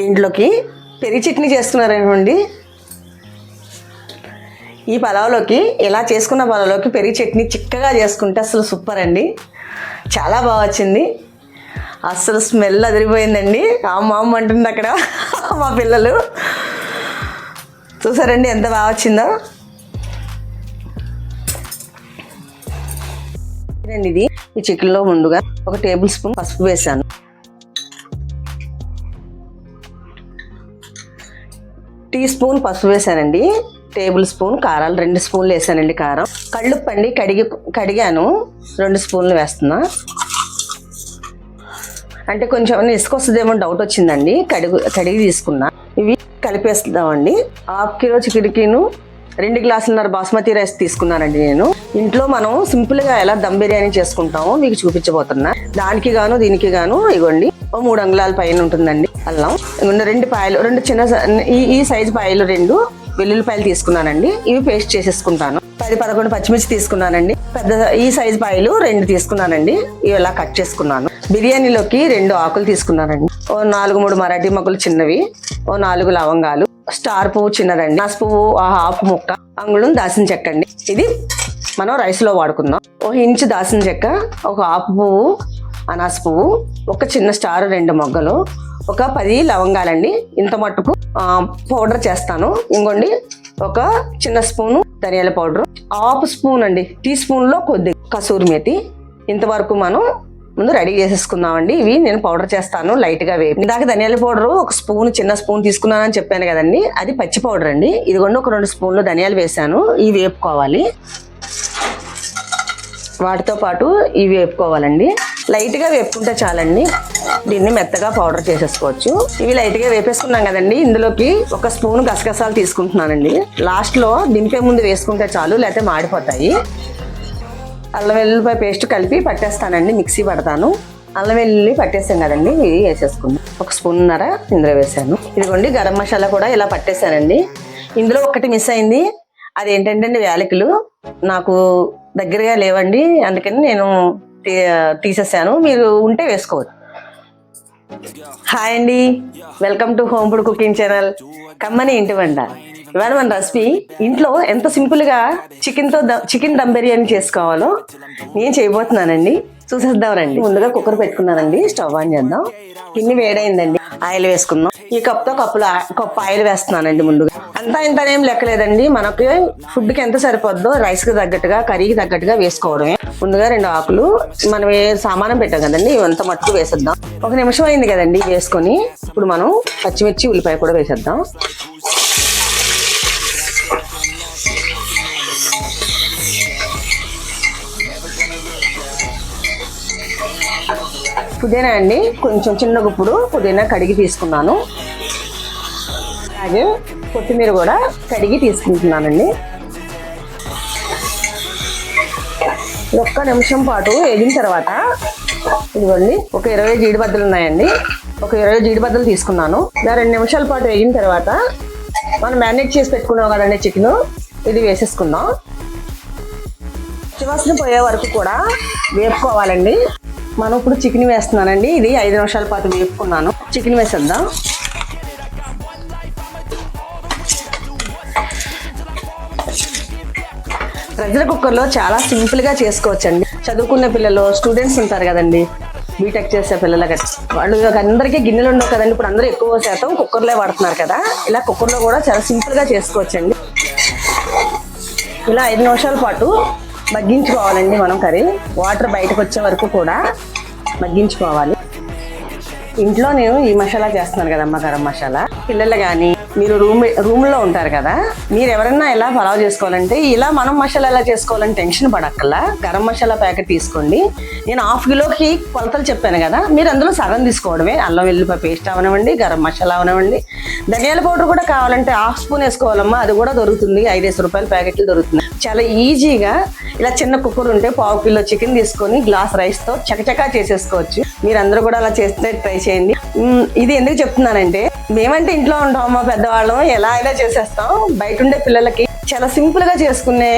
దీంట్లోకి పెరిగి చట్నీ చేస్తున్నారనుకోండి ఈ పలావ్లోకి ఇలా చేసుకున్న పలావ్లోకి పెరిగి చట్నీ చిక్కగా చేసుకుంటే అసలు సూపర్ అండి చాలా బాగా వచ్చింది. అసలు స్మెల్ అదిరిపోయిందండి. అమ్మ అమ్మ అంటుంది అక్కడ మా పిల్లలు. చూసారండి ఎంత బాగా వచ్చిందో. ఇది. ఈ చికెన్లో ముందుగా ఒక టేబుల్ స్పూన్ పసుపు వేసాను. టీ స్పూన్ పసుపు వేసానండి. టేబుల్ స్పూన్ కారాలు రెండు స్పూన్లు వేసానండి కారం. కళ్ళుప్పండి కడిగి కడిగాను. రెండు స్పూన్లు వేస్తున్నా. అంటే కొంచెం ఇసుక వస్తుందేమో డౌట్ వచ్చిందండి. కడిగి కడిగి తీసుకున్నా. ఇవి కలిపేస్తామండి హాఫ్ కిలో చికెన్కిను రెండు గ్లాసులున్నర బాస్మతి రైస్ తీసుకున్నానండి నేను. ఇంట్లో మనం సింపుల్గా ఎలా దమ్ బిర్యానీ చేసుకుంటామో మీకు చూపించబోతున్నా. దానికి గాను దీనికి గాను ఇగోండి. ఓ మూడు అంగుళాల పైన ఉంటుందండి. అల్లం రెండు పాయలు రెండు చిన్న ఈ ఈ సైజు పాయలు రెండు వెల్లుల్లిపాయలు తీసుకున్నానండి. ఇవి పేస్ట్ చేసేసుకుంటాను. పది పదకొండు పచ్చిమిర్చి తీసుకున్నానండి. పెద్ద ఈ సైజు పాయలు రెండు తీసుకున్నానండి. ఇవి ఇలా కట్ చేసుకున్నాను. బిర్యానీలోకి రెండు ఆకులు తీసుకున్నానండి. ఓ నాలుగు మూడు మరాఠీ మొక్కలు చిన్నవి. ఓ నాలుగు లవంగాలు. స్టార్ పువ్వు చిన్నదండి. నాసు పువ్వు ఆ హాఫ్ ముక్క. అంగుళం దాసిన చెక్క అండి ఇది మనం రైస్లో వాడుకుందాం. ఒక ఇంచు దాసిన చెక్క ఒక హాఫ్ పువ్వు అనాస పువ్వు ఒక చిన్న స్టార్ రెండు మొగ్గలు ఒక పది లవంగాలండి. ఇంత మట్టుకు పౌడర్ చేస్తాను. ఇంకోండి ఒక చిన్న స్పూను ధనియాల పౌడర్. హాఫ్ స్పూన్ అండి టీ స్పూన్లో కొద్ది కసూరి మేతి. ఇంతవరకు మనం ముందు రెడీ చేసేసుకుందామండి. ఇవి నేను పౌడర్ చేస్తాను లైట్గా వేపి. ఇందాక ధనియాల పౌడర్ ఒక స్పూన్ చిన్న స్పూన్ తీసుకున్నానని చెప్పాను కదండి. అది పచ్చి పౌడర్ అండి. ఇదిగోండి ఒక రెండు స్పూన్లు ధనియాలు వేసాను ఇవి వేపుకోవాలి. వాటితో పాటు ఇవి వేపుకోవాలండి. లైట్గా వేపుకుంటే చాలండి. దీన్ని మెత్తగా పౌడర్ చేసేసుకోవచ్చు. ఇవి లైట్గా వేపేసుకున్నాం కదండి. ఇందులోకి ఒక స్పూన్ గసగసాలు తీసుకుంటున్నానండి. లాస్ట్లో దింపే ముందు వేసుకుంటే చాలు లేకపోతే మాడిపోతాయి. అల్లం వెల్లుల్లిపాయ పేస్ట్ కలిపి పట్టేస్తానండి మిక్సీ పడతాను. అల్లం వెల్లుల్లి పట్టేసాం కదండి ఇవి వేసేసుకుందాం. ఒక స్పూన్ నర ఇందులో వేసాను. ఇదిగోండి గరం మసాలా కూడా ఇలా పట్టేశానండి ఇందులో ఒకటి మిస్ అయింది. అది ఏంటంటే అండి యాలకులు నాకు దగ్గరగా లేవండి. అందుకని నేను తీసేసాను. మీరు ఉంటే వేసుకోవచ్చు. హాయ్ అండి. Welcome to home food cooking channel కమ్మని ఇంటి వంట. ఇవాళ మన రెసిపీ ఇంట్లో ఎంత సింపుల్గా చికెన్ చికెన్ దమ్ బిర్యానీ చేసుకోవాలో నేను చేయబోతున్నానండి. చూసేద్దాం రండి. ముందుగా కుక్కర్ పెట్టుకున్నానండి. స్టవ్ ఆన్ చేద్దాం. గిన్నె వేడైందండి. ఆయిల్ వేసుకుందాం. ఈ కప్తో కప్పులో ఆ- కప్పు ఆయిల్ వేస్తున్నానండి ముందుగా. అంత ఇంత ఏం లెక్కలేదండి. మనకి ఫుడ్కి ఎంత సరిపోద్దో రైస్కి తగ్గట్టుగా కర్రీకి తగ్గట్టుగా వేసుకోవడమే. ముందుగా రెండు ఆకులు మనం ఏ సామానం పెట్టాం కదండి ఇవంతా మట్టుకు వేసేద్దాం. ఒక నిమిషం అయింది కదండి వేసుకొని ఇప్పుడు మనం పచ్చిమిర్చి ఉల్లిపాయ కూడా వేసేద్దాం. పుదీనా అండి కొంచెం చిన్న గుప్పుడు పుదీనా కడిగి తీసుకున్నాను. అలాగే కొత్తిమీర కూడా కడిగి తీసుకుంటున్నానండి. ఒక్క నిమిషం పాటు వేగిన తర్వాత ఇదిగోండి ఒక ఇరవై జీడిబద్దలు ఉన్నాయండి. ఒక ఇరవై జీడిబద్దలు తీసుకున్నాను. రెండు నిమిషాల పాటు వేగిన తర్వాత మనం మ్యారినేట్ చేసి పెట్టుకున్నాం కదండి చికెన్ ఇది వేసేసుకుందాం. చివసన పోయే వరకు కూడా వేపుకోవాలండి. మనం ఇప్పుడు చికెన్ వేస్తున్నానండి ఇది ఐదు నిమిషాల పాటు వేపుకున్నాను. చికెన్ వేసేద్దాం. ప్రెషర్ కుక్కర్లో చాలా సింపుల్గా చేసుకోవచ్చండి. చదువుకున్న పిల్లలు స్టూడెంట్స్ ఉంటారు కదండి. బీటెక్ చేసే పిల్లలకి. వాళ్ళు అందరికీ గిన్నెలు ఉండవు కదండి. ఇప్పుడు అందరూ ఎక్కువ శాతం కుక్కర్లే వాడుతున్నారు కదా. ఇలా కుక్కర్లో కూడా చాలా సింపుల్గా చేసుకోవచ్చండి. ఇలా ఐదు నిమిషాల పాటు మగ్గించుకోవాలండి మనం కర్రీ. వాటర్ బయటకు వచ్చే వరకు కూడా మగ్గించుకోవాలి. ఇంట్లో నేను ఈ మసాలా చేస్తున్నాను కదమ్మ గరం మసాలా. పిల్లలు కానీ మీరు రూమ్ రూమ్లో ఉంటారు కదా మీరు ఎవరైనా ఎలా పలావ్ చేసుకోవాలంటే ఇలా మనం మసాలా ఎలా చేసుకోవాలని టెన్షన్ పడక్కల్లా గరం మసాలా ప్యాకెట్ తీసుకోండి. నేను హాఫ్ కిలోకి కొలతలు చెప్పాను కదా మీరు అందులో సగం తీసుకోవడమే. అల్లం వెల్లిపాయ పేస్ట్ అవనివ్వండి గరం మసాలా అవనివ్వండి. ధనియాల పౌడర్ కూడా కావాలంటే హాఫ్ స్పూన్ వేసుకోవాలమ్మా అది కూడా దొరుకుతుంది. ఐదేసి రూపాయల ప్యాకెట్లు దొరుకుతుంది చాలా ఈజీగా ఇలా చిన్న కుక్కర్ ఉంటే పావు కిలో చికెన్ తీసుకొని గ్లాస్ రైస్తో చకచకా చేసేసుకోవచ్చు. మీరు అందరూ కూడా అలా చేస్తే ట్రై చేయండి. ఇది ఎందుకు చెప్తున్నానంటే మేమంటే ఇంట్లో ఉంటాం మా పెద్దవాళ్ళం ఎలా అయినా చేసేస్తాం. బయట ఉండే పిల్లలకి చాలా సింపుల్గా చేసుకునే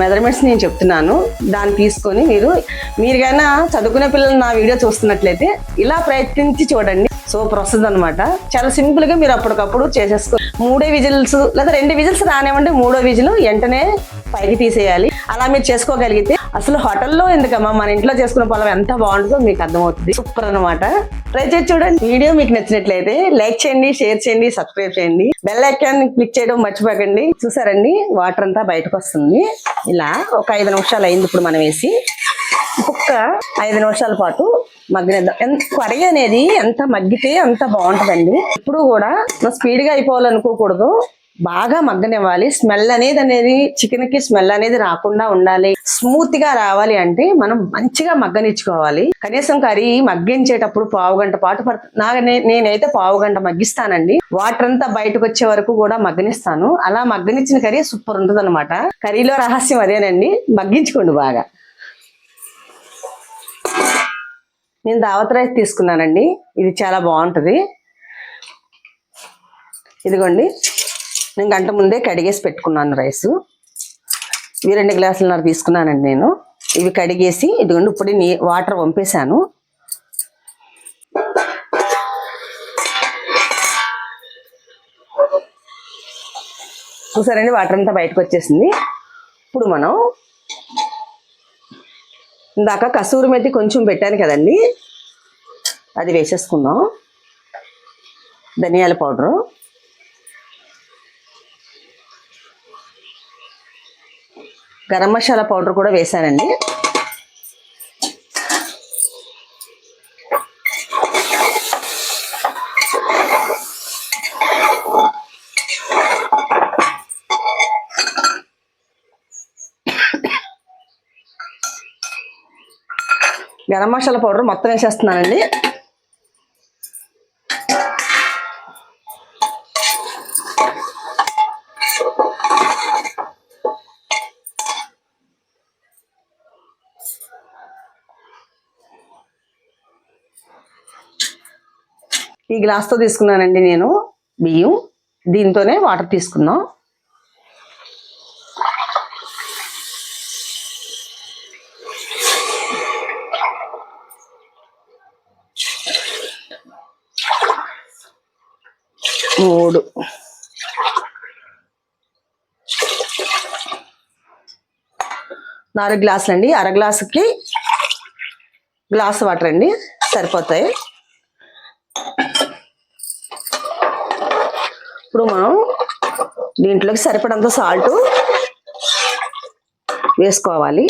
మెజర్మెంట్స్ నేను చెప్తున్నాను. దాన్ని తీసుకొని మీరు మీరు కైనా చదువుకునే పిల్లలు నా వీడియో చూస్తున్నట్లయితే ఇలా ప్రయత్నించి చూడండి. సూపర్ వస్తుంది అనమాట చాలా సింపుల్గా మీరు అప్పటికప్పుడు చేసేసుకో మూడే విజిల్స్ లేదా రెండు విజిల్స్ రానివ్వండి మూడో విజిల్ వెంటనే పైకి తీసేయాలి. అలా మీరు చేసుకోగలిగితే అసలు హోటల్లో ఎందుకమ్మా? మన ఇంట్లో చేసుకున్న పొలం ఎంత బాగుంటుందో మీకు అర్థమవుతుంది. సూపర్ అనమాట ట్రై చేసి చూడండి. వీడియో మీకు నచ్చినట్లయితే లైక్ చేయండి షేర్ చేయండి సబ్స్క్రైబ్ చేయండి. బెల్ ఐకాన్ క్లిక్ చేయడం మర్చిపోకండి. చూసారండి? వాటర్ అంతా బయటకు వస్తుంది. ఇలా ఒక ఐదు నిమిషాలు అయింది ఇప్పుడు మనం వేసి. ఒక్క ఐదు నిమిషాల పాటు మగ్గినేద్దాం. ఎంత కర్రీ అనేది ఎంత మగ్గితే అంత బాగుంటుందండి. ఇప్పుడు కూడా స్పీడ్గా అయిపోవాలనుకోకూడదు. బాగా మగ్గనివ్వాలి. స్మెల్ అనేది అనేది చికెన్కి స్మెల్ అనేది రాకుండా ఉండాలి. స్మూత్గా రావాలి అంటే మనం మంచిగా మగ్గనిచ్చుకోవాలి. కనీసం కర్రీ మగ్గించేటప్పుడు పావు గంట పాటు పడుతుంది నేనైతే పావు గంట మగ్గిస్తానండి. వాటర్ అంతా బయటకు వచ్చే వరకు కూడా మగ్గనిస్తాను. అలా మగ్గనిచ్చిన కర్రీ సూపర్ ఉంటుంది అనమాట కర్రీలో రహస్యం అదేనండి. మగ్గించుకోండి బాగా. నేను దావత్ రైస్ తీసుకున్నానండి. ఇది చాలా బాగుంటుంది. ఇదిగోండి. నేను గంట ముందే కడిగేసి పెట్టుకున్నాను రైస్. ఇవి రెండు గ్లాసులన్నర తీసుకున్నానండి నేను. ఇవి కడిగేసి ఇదిగోండి ఇప్పుడు నీ వాటర్ పంపేశాను చూసారండి వాటర్ అంతా బయటకు వచ్చేసింది. ఇప్పుడు మనం ఇందాక కసూరి మెత్తి కొంచెం పెట్టాను కదండి. అది వేసేసుకుందాం. ధనియాల పౌడరు. గరం మసాలా పౌడర్ కూడా వేసానండి. గరం మసాలా పౌడర్ మొత్తం వేసేస్తున్నానండి. ఈ గ్లాస్తో తీసుకున్నానండి నేను బియ్యం. దీంతోనే వాటర్ తీసుకున్నాం మూడు. నాలుగు గ్లాసులు అండి అర గ్లాసుకి గ్లాస్ వాటర్ అండి. సరిపోతాయి. ఇప్పుడు మనం దీంట్లోకి సరిపడంత సాల్ట్ వేసుకోవాలి.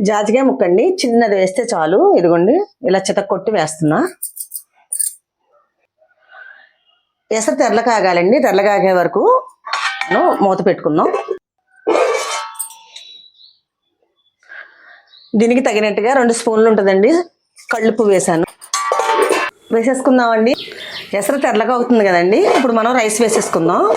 జాజికాయ ముక్కండి. చిన్నది వేస్తే చాలు. ఇదిగోండి ఇలా చితక్కొట్టి వేస్తున్నా. ఎసరు తెరల కాగాలండి. తెరల కాగే వరకు మనం మూత పెట్టుకుందాం. దీనికి తగినట్టుగా రెండు స్పూన్లు ఉంటుందండి. కళ్ళుప్పు వేసాను. వేసేసుకుందామండి. ఎసరు తెరలగా అవుతుంది కదండి. ఇప్పుడు మనం రైస్ వేసేసుకుందాం.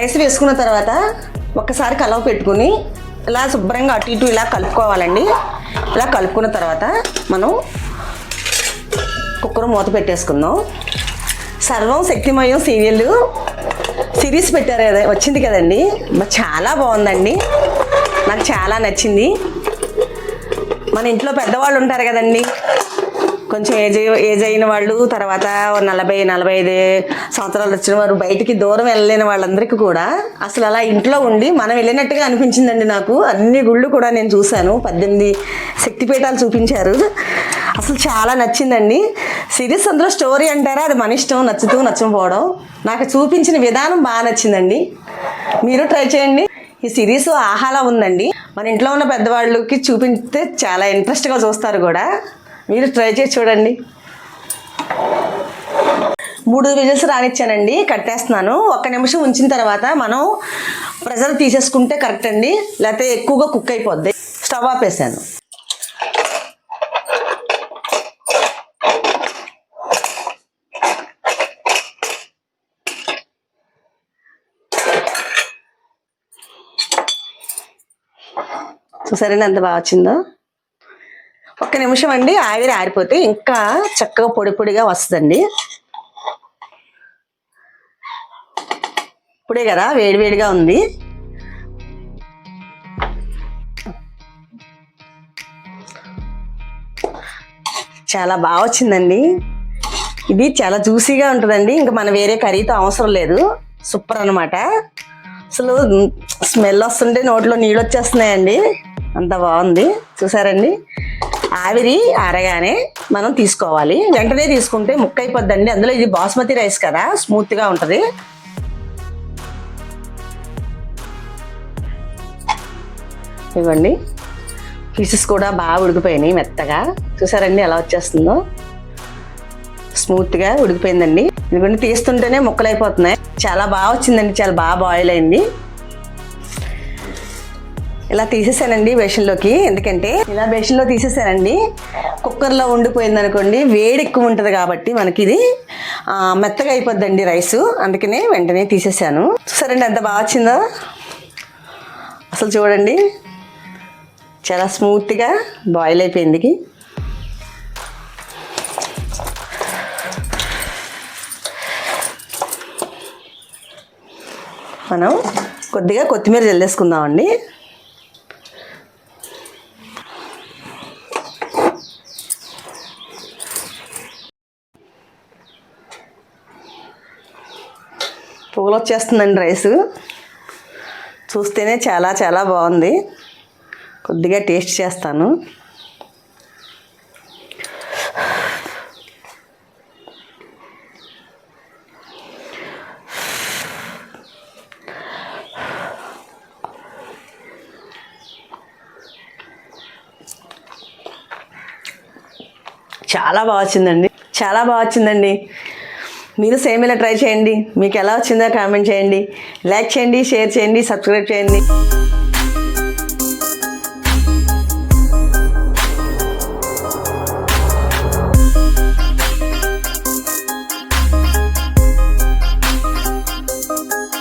రైస్ వేసుకున్న తర్వాత ఒక్కసారి కలవ పెట్టుకుని ఇలా శుభ్రంగా అటు ఇటు ఇలా కలుపుకోవాలండి. ఇలా కలుపుకున్న తర్వాత మనం కుక్కర్ మూత పెట్టేసుకుందాం. సర్వం శక్తిమయం సీరియల్ సిరీస్ పెట్టారు కదా వచ్చింది కదండి. చాలా బాగుందండి. నాకు చాలా నచ్చింది. మన ఇంట్లో పెద్దవాళ్ళు ఉంటారు కదండి. కొంచెం ఏజ్ ఏజ్ అయిన వాళ్ళు తర్వాత నలభై నలభై ఐదు సంవత్సరాలు వచ్చిన వారు బయటికి దూరం వెళ్ళలేని వాళ్ళందరికీ కూడా అసలు అలా ఇంట్లో ఉండి మనం వెళ్ళినట్టుగా అనిపించిందండి నాకు. అన్ని గుళ్ళు కూడా నేను చూశాను. పద్దెనిమిది శక్తిపీఠాలు చూపించారు. అసలు చాలా నచ్చిందండి. సిరీస్ అందులో స్టోరీ అంటారా? అది మన ఇష్టం నచ్చుతూ నచ్చకపోవడం నాకు చూపించిన విధానం బాగా నచ్చిందండి. మీరు ట్రై చేయండి. ఈ సిరీస్ ఆహాలా ఉందండి. మన ఇంట్లో ఉన్న పెద్దవాళ్ళకి చూపిస్తే చాలా ఇంట్రెస్ట్గా చూస్తారు కూడా. మీరు ట్రై చేసి చూడండి. మూడు విజిల్స్ రానిచ్చానండి కట్టేస్తున్నాను. ఒక్క నిమిషం ఉంచిన తర్వాత మనం ప్రెజర్ తీసేసుకుంటే కరెక్ట్ అండి. లేకపోతే ఎక్కువగా కుక్ అయిపోద్ది. స్టవ్ ఆపేసాను. చూసారండి ఎంత బాగా వచ్చిందో? ఒక్క నిమిషం అండి ఆవిరి ఆరిపోతే ఇంకా చక్కగా పొడి పొడిగా వస్తుందండి. ఇప్పుడే కదా వేడివేడిగా ఉంది. చాలా బాగా వచ్చిందండి. ఇది చాలా జ్యూసీగా ఉంటుందండి. ఇంకా మన వేరే కర్రీతో అవసరం లేదు. సూపర్ అన్నమాట. అసలు స్మెల్ వస్తుంటే నోట్లో నీళ్ళు వచ్చేస్తున్నాయండి. అంత బాగుంది. చూసారండి? ఆవిరి ఆరగానే మనం తీసుకోవాలి. వెంటనే తీసుకుంటే ముక్క అయిపోద్దండి అందులో ఇది బాస్మతి రైస్ కదా స్మూత్గా ఉంటుంది. ఇవ్వండి. పీసెస్ కూడా బాగా ఉడికిపోయినాయి మెత్తగా. చూసారండి ఎలా వచ్చేస్తుందో? స్మూత్గా ఉడికిపోయిందండి. ఇదిగోండి తీస్తుంటేనే ముక్కలు అయిపోతున్నాయి చాలా బాగా వచ్చిందండి. చాలా బాగా బాయిల్ అయింది. ఇలా తీసేసానండి బేషన్లోకి. ఎందుకంటే ఇలా బేషన్లో తీసేసానండి. కుక్కర్లో ఉండిపోయింది అనుకోండి వేడి ఎక్కువ ఉంటుంది కాబట్టి మనకి ఇది మెత్తగా అయిపోద్దండి రైస్. అందుకనే వెంటనే తీసేసాను. చూసారండి ఎంత బాగా వచ్చిందో? అసలు చూడండి. చాలా స్మూత్గా బాయిల్ అయిపోయింది మనం కొద్దిగా కొత్తిమీర జల్లేసుకుందామండి. వచ్చేస్తుందండి రైస్. చూస్తేనే చాలా చాలా బాగుంది. కొద్దిగా టేస్ట్ చేస్తాను. చాలా బాగా వచ్చిందండి. చాలా బాగా వచ్చిందండి. మీరు సేమ్ ఇలా ట్రై చేయండి. మీకు ఎలా వచ్చిందో కామెంట్ చేయండి. లైక్ చేయండి షేర్ చేయండి సబ్స్క్రైబ్ చేయండి.